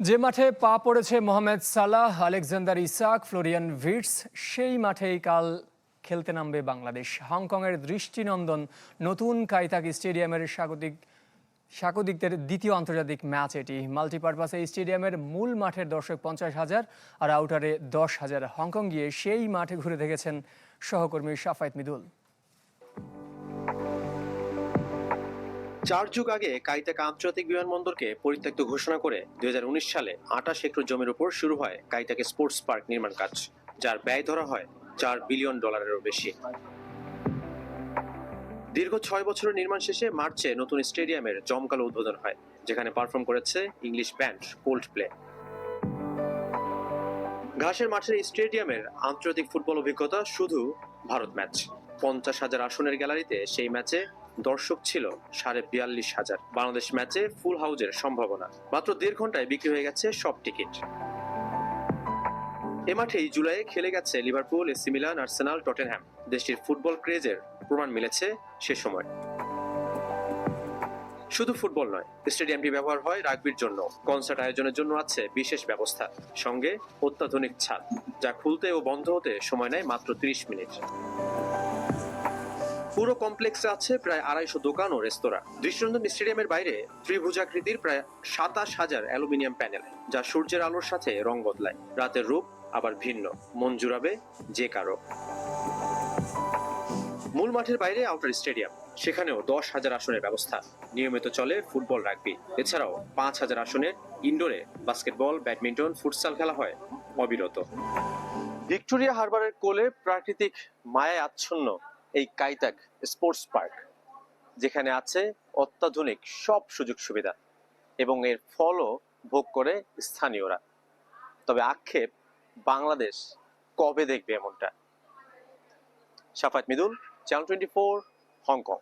যে মাঠে পা পড়েছে Mohamed Salah, Alexander Isak, Florian Wirtz, সেই মাঠেই কাল খেলতে নামবে বাংলাদেশ। হংকংয়ের দৃষ্টিনন্দন নতুন কাইতাক স্টেডিয়ামের স্বাগতিক, স্বাগতিকদের দ্বিতীয় আন্তর্জাতিক ম্যাচ এটি। মাল্টিপারপাস এই স্টেডিয়ামের মূল মাঠের দর্শক পঞ্চাশ হাজার আর আউটারে দশ হাজার হংকং গিয়ে সেই মাঠে ঘুরে দেখেছেন সহকর্মী সাফায়েত মিদুল। চার যুগ আগে কাইতাক আন্তর্জাতিক বিমানবন্দরকে পরিত্যক্ত ঘোষণা করে দুই সালে আটাশ একর জমির উপর শুরু হয় কাইতাকে স্পোর্টস পার্ক নির্মাণ কাজ, যার ব্যয় ধরা হয় চার বিলিয়ন ডলারেরও বেশি। দীর্ঘ ছয় বছরের নির্মাণ শেষে মার্চে নতুন স্টেডিয়ামের জমকালো উদ্বোধন হয়, যেখানে পারফর্ম করেছে ইংলিশ ব্যান্ড কোল্ড প্লে ঘাসের মাঠের স্টেডিয়ামের আন্তর্জাতিক ফুটবল অভিজ্ঞতা শুধু ভারত ম্যাচ। পঞ্চাশ হাজার আসনের গ্যালারিতে সেই ম্যাচে দর্শক ছিল সাড়ে বিয়াল্লিশ হাজার। বাংলাদেশ ম্যাচে ফুল হাউজের সম্ভাবনা। মাত্র দেড় ঘন্টায় বিক্রি হয়ে গেছে সব টিকিট। এ মাঠেই জুলাইয়ে খেলে গেছে Liverpool, AC Milan, Arsenal, Tottenham. দেশটির ফুটবল ক্রেজের প্রমাণ মিলেছে সে সময়। শুধু ফুটবল নয়, স্টেডিয়ামটি ব্যবহার হয় রাগবির জন্য। কনসার্ট আয়োজনের জন্য আছে বিশেষ ব্যবস্থা, সঙ্গে অত্যাধুনিক ছাদ, যা খুলতে ও বন্ধ হতে সময় নেয় মাত্র ত্রিশ মিনিট। পুরো কমপ্লেক্সে আছে প্রায় আড়াইশো দোকান ও রেস্তোরাঁ। দৃষ্টিনন্দন স্টেডিয়ামের বাইরে ত্রিভুজাকৃতির প্রায় সাতাশ হাজার অ্যালুমিনিয়াম প্যানেল, যা সূর্যের আলোর সাথে রং বদলায়। রাতের রূপ আবার ভিন্ন, মন জুড়াবে যে কারও। মূল মাঠের বাইরে আউটার স্টেডিয়াম, সেখানেও দশ হাজার আসনের ব্যবস্থা। নিয়মিত চলে ফুটবল, রাগবি। এছাড়াও পাঁচ হাজার আসনের ইনডোরে বাস্কেটবল, ব্যাডমিন্টন, ফুটসাল খেলা হয় অবিরত। ভিক্টোরিয়া হারবারের কোলে প্রাকৃতিক মায়ায় আচ্ছন্ন এই কাইতাক স্পোর্টস পার্ক, যেখানে আছে অত্যাধুনিক সব সুযোগ সুবিধা এবং এর ফলও ভোগ করে স্থানীয়রা। তবে আক্ষেপ, বাংলাদেশ কবে দেখবে এমনটা? Safat Midul channel twenty four Hong Kong